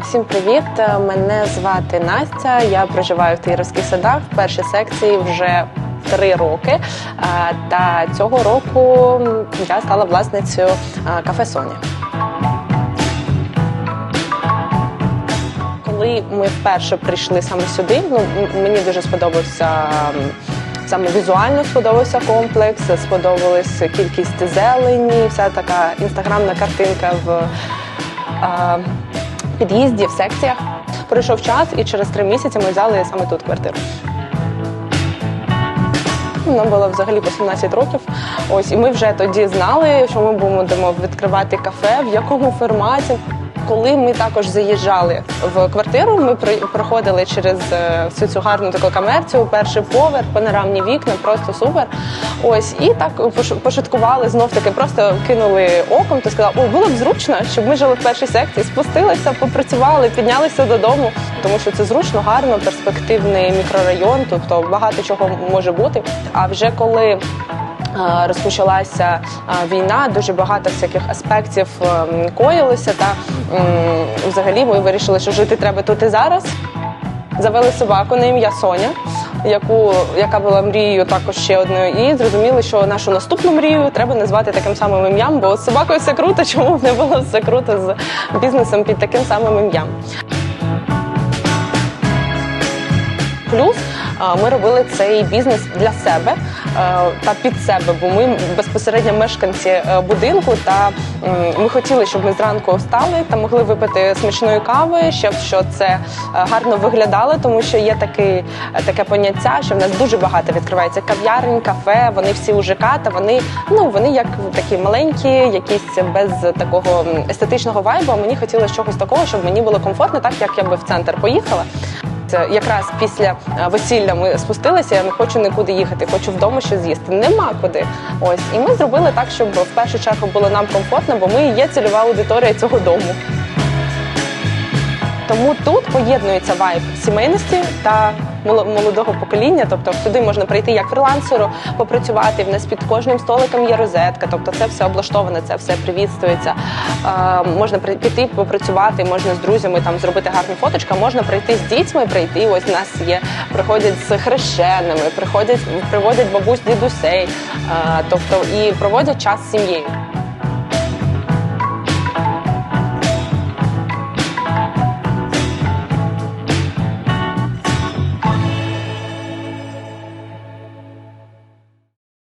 Всім привіт! Мене звати Настя. Я проживаю в Таїровських садах в першій секції вже три роки. Та цього року я стала власницею кафе Соня. Коли ми вперше прийшли саме сюди, ну мені дуже сподобався. Саме візуально сподобався комплекс, сподобалась кількість зелені, вся така інстаграмна картинка в під'їзді, в секціях. Пройшов час, і через три місяці ми взяли саме тут квартиру. Нам було взагалі по 17 років. Ось і ми вже тоді знали, що ми будемо відкривати кафе, в якому форматі. Коли ми також заїжджали в квартиру, ми проходили через е, всю цю гарну таку комерцію, перший поверх, панорамні вікна, просто супер. Ось і так пош- пошуткували знов таки, просто кинули оком та сказали, о, було б зручно, щоб ми жили в першій секції, спустилися, попрацювали, піднялися додому, тому що це зручно, гарно, перспективний мікрорайон, тобто багато чого може бути. А вже коли розпочалася е, війна, дуже багато всяких аспектів ем, коїлося. Та взагалі ми вирішили, що жити треба тут і зараз. Завели собаку на ім'я Соня, яку, яка була мрією також ще одною, і зрозуміли, що нашу наступну мрію треба назвати таким самим ім'ям, бо з собакою все круто, чому б не було все круто з бізнесом під таким самим ім'ям. Плюс ми робили цей бізнес для себе е, та під себе, бо ми безпосередньо мешканці е, будинку. Та ми хотіли, щоб ми зранку встали та могли випити смачної кави, щоб що це е, гарно виглядало, тому що є такий, таке поняття, що в нас дуже багато відкривається кав'ярень, кафе. Вони всі у ЖК, та вони ну вони як такі маленькі, якісь без такого естетичного вайбу. А Мені хотілося чогось такого, щоб мені було комфортно, так як я би в центр поїхала. Це Якраз після е, весілля ми спустилися. Я не хочу нікуди їхати, хочу вдома щось з'їсти. Нема куди. Ось і ми зробили так, щоб в першу чергу було нам комфортно, бо ми є цільова аудиторія цього дому. Тому тут поєднується вайб сімейності та молодого покоління. Тобто сюди можна прийти як фрилансеру, попрацювати. В нас під кожним столиком є розетка, тобто це все облаштоване, це все привітствується. Е, можна при- піти попрацювати, можна з друзями там зробити гарну фоточку, можна прийти з дітьми, прийти. Ось у нас є, приходять з хрещеними, приходять, приводять бабусь, дідусей, е, тобто і проводять час з сім'єю.